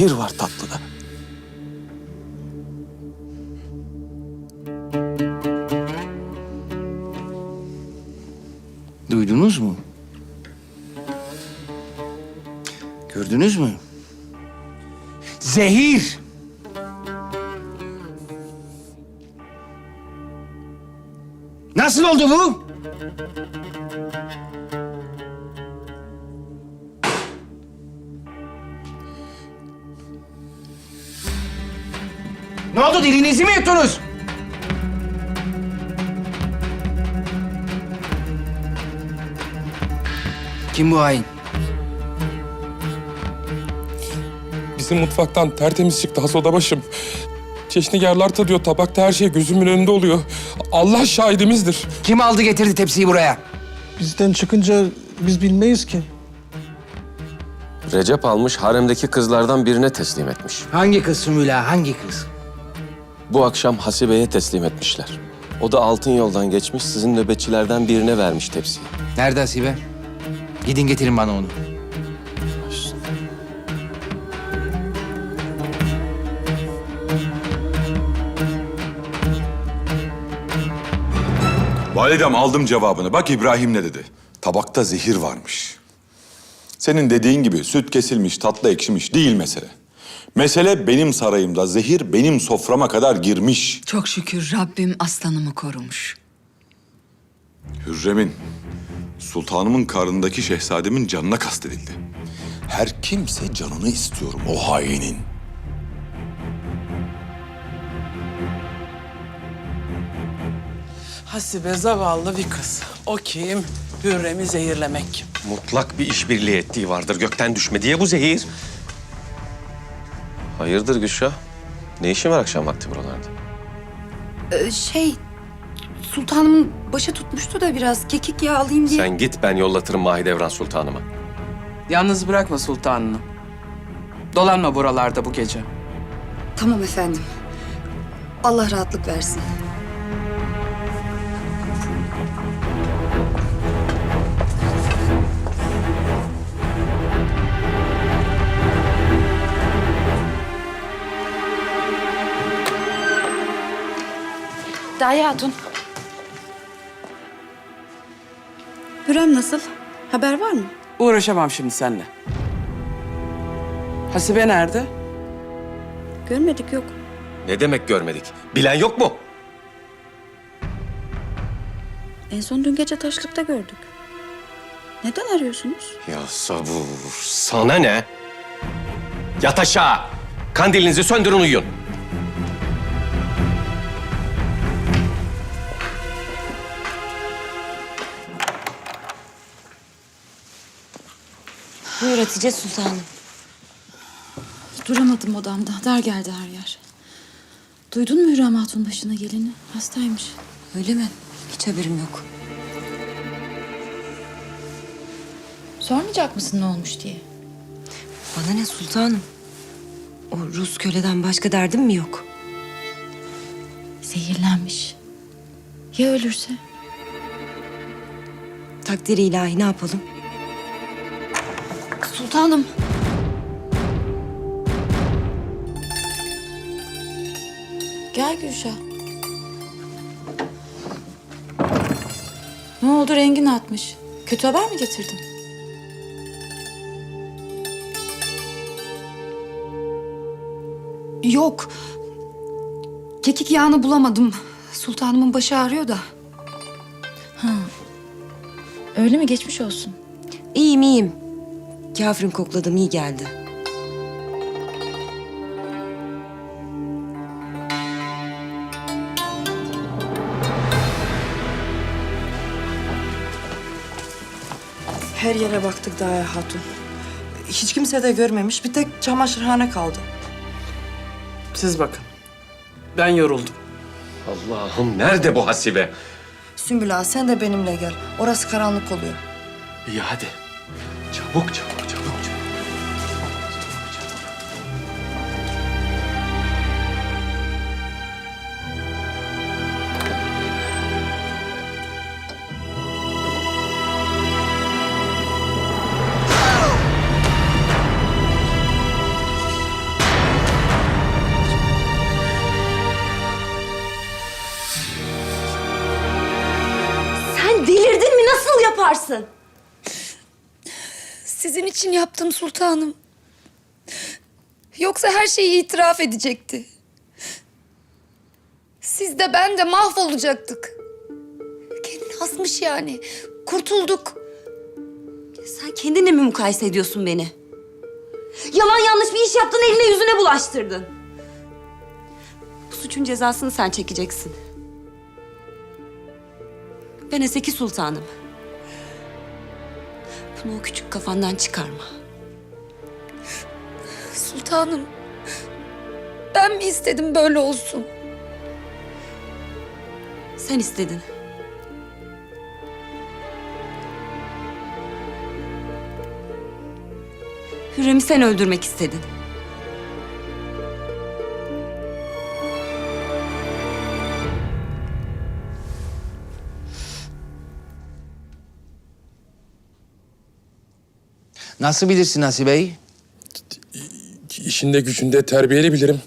Zehir var tatlıda. Duydunuz mu? Gördünüz mü? Zehir! Nasıl oldu bu? Ne oldu dilinizi mi yuttunuz? Kim bu hain? Bizim mutfaktan tertemiz çıktı has oda başım. Çeşnigarlar tadıyor, tabakta her şey gözümün önünde oluyor. Allah şahidimizdir. Kim aldı getirdi tepsiyi buraya? Bizden çıkınca biz bilmeyiz ki. Recep almış haremdeki kızlardan birine teslim etmiş. Hangi kız Sümüla, hangi kız? Bu akşam Hasibe'ye teslim etmişler. O da altın yoldan geçmiş, sizin nöbetçilerden birine vermiş tepsiyi. Nerede Asibe? Gidin getirin bana onu. Validem aldım cevabını. Bak İbrahim ne dedi. Tabakta zehir varmış. Senin dediğin gibi süt kesilmiş, tatlı ekşimiş değil mesele. Mesele benim sarayımda zehir benim soframa kadar girmiş. Çok şükür Rabbim aslanımı korumuş. Hürrem'in, sultanımın karnındaki şehzademin canına kastedildi. Her kimse canını istiyorum o hainin. Hasibe zavallı bir kız. O kim? Hürrem'i zehirlemek kim? Mutlak bir işbirliği ettiği vardır. Gökten düşme diye bu zehir. Hayırdır Gülşah? Ne işin var akşam vakti buralarda? Ee, şey, sultanımın başı tutmuştu da biraz kekik yağı alayım diye. Sen git ben yollatırım Mahidevran Sultanıma. Yalnız bırakma sultanını. Dolanma buralarda bu gece. Tamam efendim. Allah rahatlık versin. Daya Hatun. Hürrem nasıl? Haber var mı? Uğraşamam şimdi seninle. Hasibe nerede? Görmedik yok. Ne demek görmedik? Bilen yok mu? En son dün gece taşlıkta gördük. Neden arıyorsunuz? Ya sabur, sana ne? Yat aşağı. Kandilinizi söndürün uyuyun. Hatice Sultanım. Duramadım odamda. Dar geldi her yer. Duydun mu Hürrem Hatun başına geleni? Hastaymış. Öyle mi? Hiç haberim yok. Sormayacak mısın ne olmuş diye? Bana ne sultanım? O Rus köleden başka derdim mi yok? Zehirlenmiş. Ya ölürse? Takdiri ilahi ne yapalım? Sultanım. Gel Gülşah. Ne oldu rengin atmış? Kötü haber mi getirdin? Yok. Kekik yağını bulamadım. Sultanımın başı ağrıyor da. Öyle mi geçmiş olsun? İyiyim iyiyim. Kafirin kokladım iyi geldi. Her yere baktık Daya Hatun. Hiç kimse de görmemiş. Bir tek çamaşırhane kaldı. Siz bakın. Ben yoruldum. Allah'ım nerede bu Hasibe? Sümbül Ağa sen de benimle gel. Orası karanlık oluyor. İyi hadi. Çabuk çabuk. İçin yaptım sultanım. Yoksa her şeyi itiraf edecekti. Siz de ben de mahvolacaktık. Kendini asmış yani. Kurtulduk. Sen kendinle mi mukayese ediyorsun beni? Yalan yanlış bir iş yaptın, eline yüzüne bulaştırdın. Bu suçun cezasını sen çekeceksin. Ben Eseki Sultanım. Bunu o küçük kafandan çıkarma. Sultanım. Ben mi istedim böyle olsun? Sen istedin. Hürrem'i sen öldürmek istedin. Nasıl bilirsin Hasibe'yi? İşinde gücünde terbiyeli bilirim.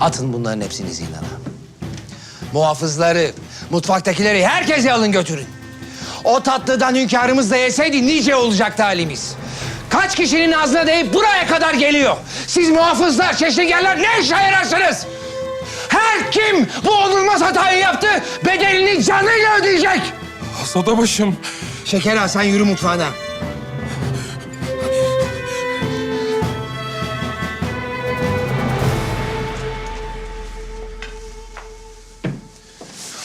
Atın bunların hepsini zindana. Muhafızları, mutfaktakileri herkese alın götürün. O tatlıdan hünkârımız da yeseydi nice olacaktı halimiz. Kaç kişinin ağzına değip buraya kadar geliyor. Siz muhafızlar, çeşnigerler ne işe yararsınız? Her kim bu onulmaz hatayı yaptı bedelini canıyla ödeyecek. Has odabaşım. Şeker Ağa sen yürü mutfağına.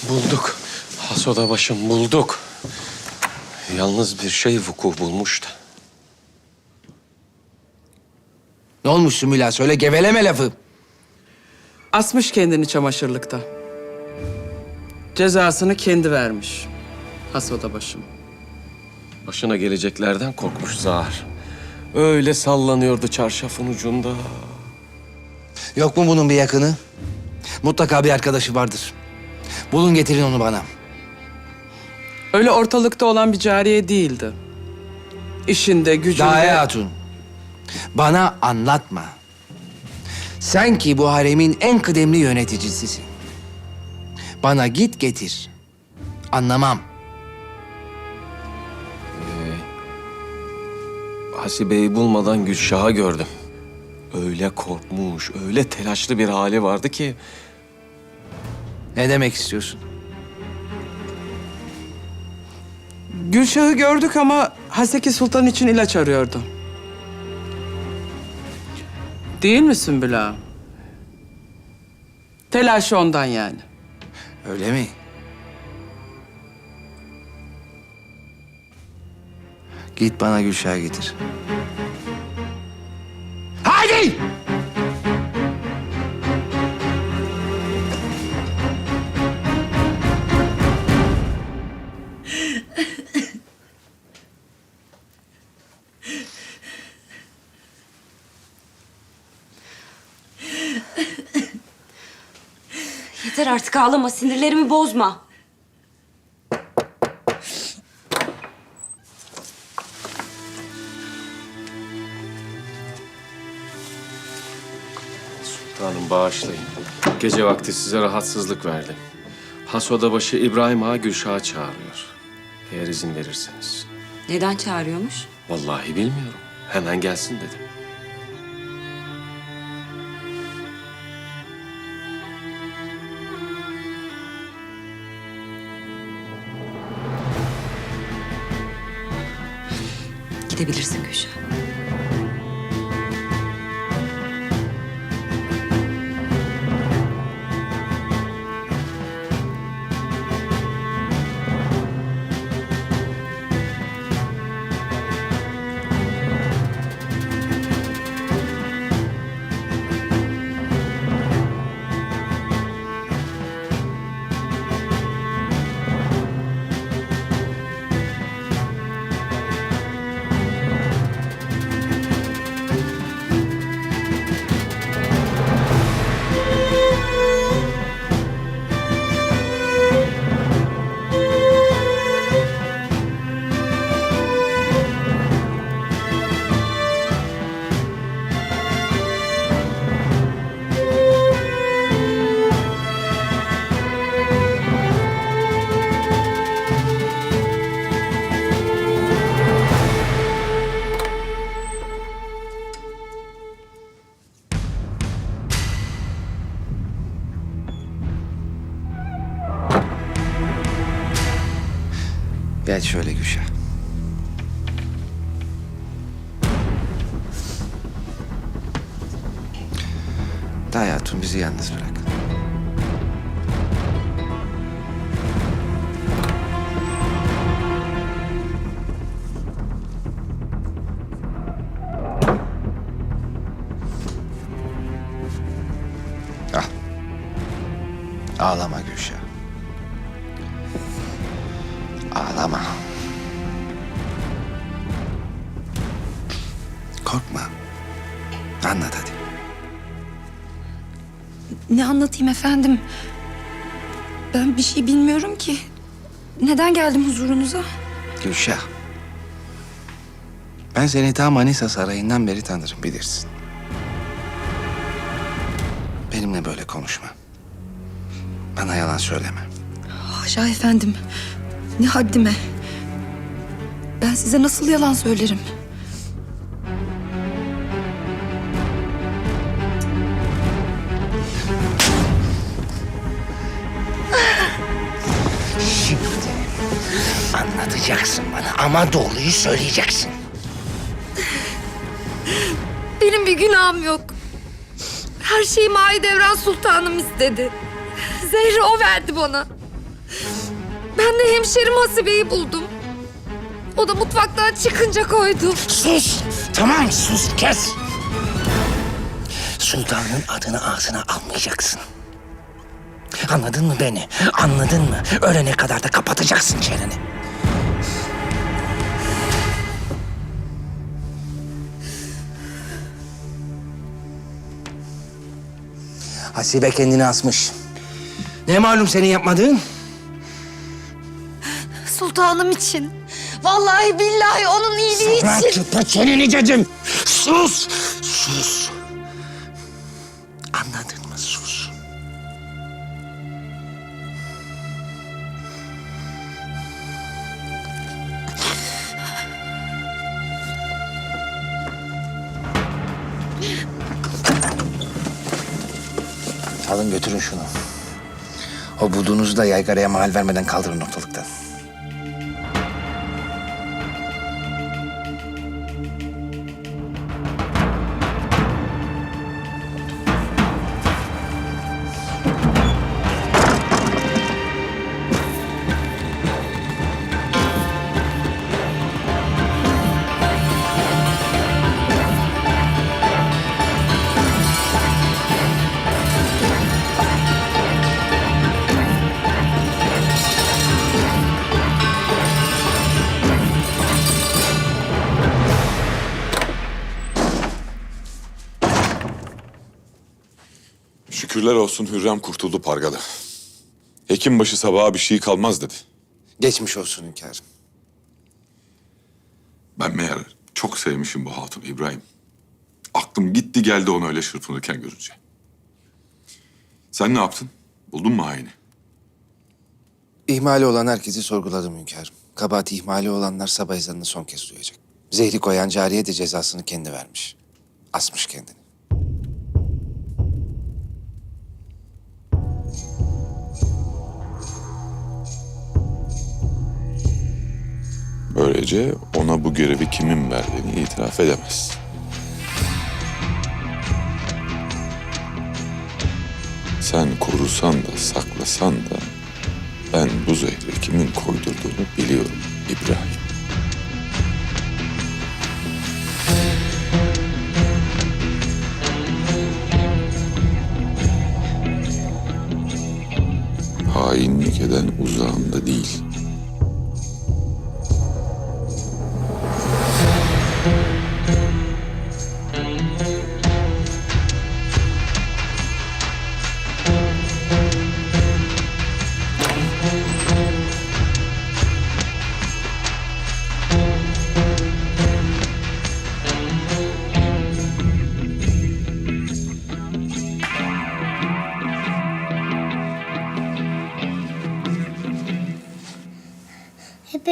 Bulduk. Hasoda başım bulduk. Yalnız bir şey vuku bulmuştu. Ne olmuş Sümüla söyle geveleme lafı. Asmış kendini çamaşırlıkta. Cezasını kendi vermiş. Has odabaşım. Başına geleceklerden korkmuş Zahar. Öyle sallanıyordu çarşafın ucunda. Yok mu bunun bir yakını? Mutlaka bir arkadaşı vardır. Bulun getirin onu bana. Öyle ortalıkta olan bir cariye değildi. İşinde, gücünde... Daye Hatun. Bana anlatma. Sen ki bu haremin en kıdemli yöneticisisin. Bana git getir. Anlamam. Hasibe'yi bulmadan Gülşah'ı gördüm. Öyle korkmuş, öyle telaşlı bir hali vardı ki... Ne demek istiyorsun? Gülşah'ı gördük ama Haseki Sultan için ilaç arıyordu. Değil mi Sümbül Ağa? Telaşı ondan yani. Öyle mi? Git bana Gülşah getir. Haydi! Artık ağlama, sinirlerimi bozma. Sultanım bağışlayın. Gece vakti size rahatsızlık verdim. Hasodabaşı İbrahim Ağa Gülşah'ı çağırıyor. Eğer izin verirseniz. Neden çağırıyormuş? Vallahi bilmiyorum. Hemen gelsin dedim. Gidebilirsin Gülşah. Gel şöyle Gülşah. Day hatun bizi yalnız bırak. Ağlama. Korkma. Anlat hadi. Ne anlatayım efendim? Ben bir şey bilmiyorum ki. Neden geldim huzurunuza? Gülşah. Ben seni ta Manisa Sarayı'ndan beri tanırım bilirsin. Benimle böyle konuşma. Bana yalan söyleme. Haşa efendim. Ne haddime. Ben size nasıl yalan söylerim? Şimdi anlatacaksın bana ama doğruyu söyleyeceksin. Benim bir günahım yok. Her şeyi Mahidevran Sultanım istedi. Zehri o verdi bana. Ben de hemşerim Hasibe'yi buldum. O da mutfaktan çıkınca koydu. Sus! Tamam sus kes. Sultanın adını ağzına almayacaksın. Anladın mı beni? Anladın mı? Ölene kadar da kapatacaksın çeneni. Hasibe kendini asmış. Ne malum senin yapmadığın? Sultanım için. Vallahi billahi onun iyiliği Bırak için. kapa çeneni dedim. Sus! Sus! Anladın mı? Sus. Alın götürün şunu. O bulduğunuzu da yaygaraya mahal vermeden kaldırın ortalıktan. Şükürler olsun Hürrem kurtuldu pargalı. Hekimbaşı sabaha bir şey kalmaz dedi. Geçmiş olsun hünkârım. Ben meğer çok sevmişim bu hatun İbrahim. Aklım gitti geldi onu öyle çırpınırken görünce. Sen ne yaptın? Buldun mu haini? İhmali olan herkesi sorguladım hünkârım. Kabahati ihmali olanlar sabah ezanını son kez duyacak. Zehri koyan cariye de cezasını kendi vermiş. Asmış kendini. Böylece ona bu görevi kimin verdiğini itiraf edemez. Sen korusan da saklasan da ben bu zehri kimin koydurduğunu biliyorum İbrahim.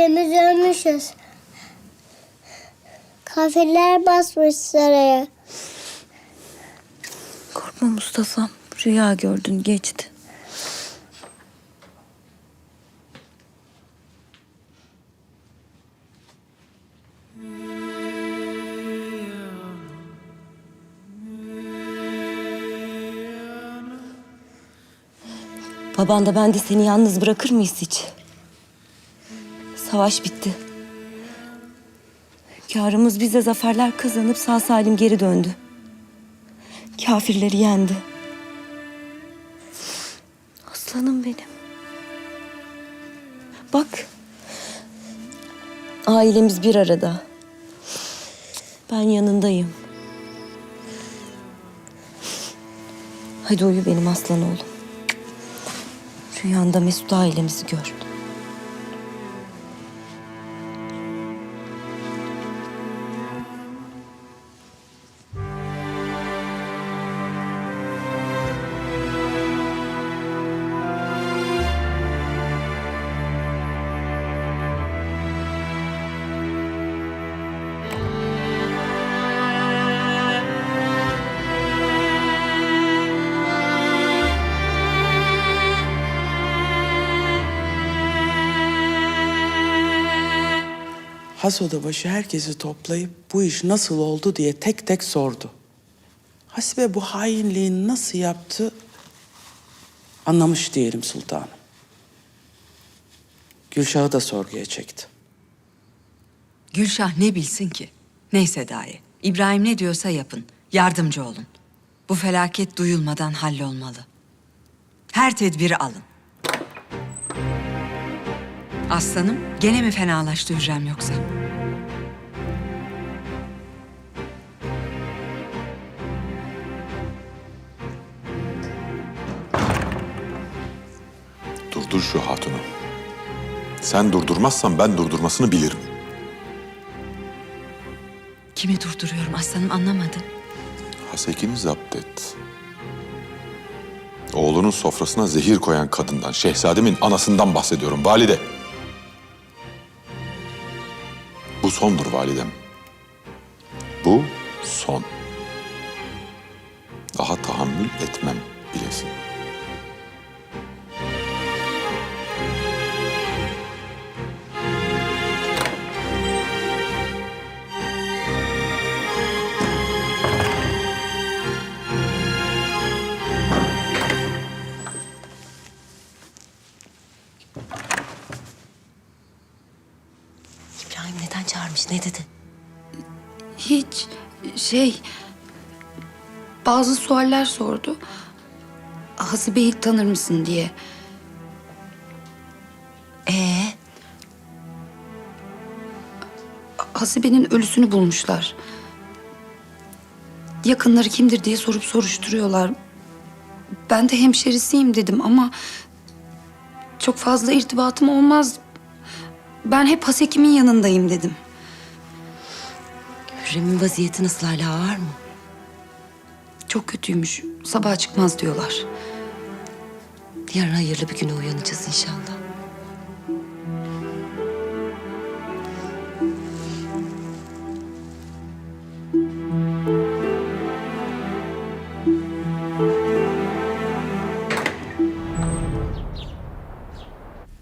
Hepimiz ölmüşüz. Kafirler basmış saraya. Korkma Mustafa. Rüya gördün geçti. Baban da ben de seni yalnız bırakır mıyız hiç? Savaş bitti. Hünkârımız bize zaferler kazanıp sağ salim geri döndü. Kafirleri yendi. Aslanım benim. Bak. Ailemiz bir arada. Ben yanındayım. Hadi uyu benim aslan oğlum. Rüyanda Mesut ailemizi gör. Has odabaşı herkesi toplayıp bu iş nasıl oldu diye tek tek sordu. Hasibe bu hainliği nasıl yaptı anlamış diyelim sultanım. Gülşah'ı da sorguya çekti. Gülşah ne bilsin ki? Neyse dahi. İbrahim ne diyorsa yapın. Yardımcı olun. Bu felaket duyulmadan hallolmalı. Her tedbiri alın. Aslanım gene mi fenalaştı Hürrem yoksa? Durdur şu hatunu. Sen durdurmazsan ben durdurmasını bilirim. Kimi durduruyorum aslanım anlamadım. Hasekini zapt et. Oğlunun sofrasına zehir koyan kadından, şehzademin anasından bahsediyorum valide. Bu sondur validem. Bu son. Daha tahammül etmem bilesin. Şey bazı sualler sordu. Hasibe'yi tanır mısın diye. Ee, Hasibe'nin ölüsünü bulmuşlar. Yakınları kimdir diye sorup soruşturuyorlar. Ben de hemşerisiyim dedim ama çok fazla irtibatım olmaz. Ben hep Hasekim'in yanındayım dedim. Hürrem'in vaziyeti nasıl hala ağır mı? Çok kötüymüş. Sabah çıkmaz diyorlar. Yarın hayırlı bir güne uyanacağız inşallah.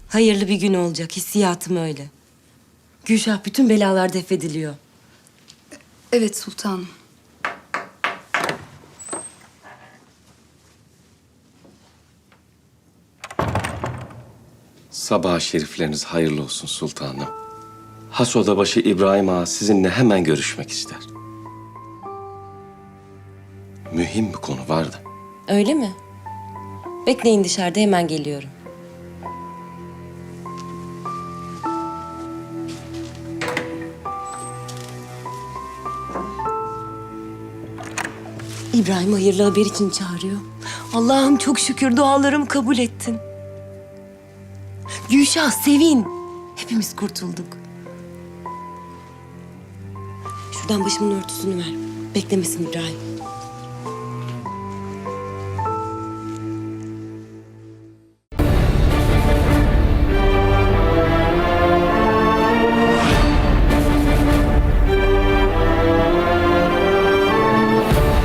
Hayırlı bir gün olacak. Hissiyatım öyle. Gülşah bütün belalar def ediliyor. Evet sultanım. Sabah şerifleriniz hayırlı olsun sultanım. Has odabaşı İbrahim Ağa sizinle hemen görüşmek ister. Mühim bir konu vardı. Öyle mi? Bekleyin dışarıda hemen geliyorum. İbrahim hayırlı haber için çağırıyor. Allah'ım çok şükür dualarımı kabul ettin. Gülşah sevin. Hepimiz kurtulduk. Şuradan başımın örtüsünü ver. Beklemesin İbrahim.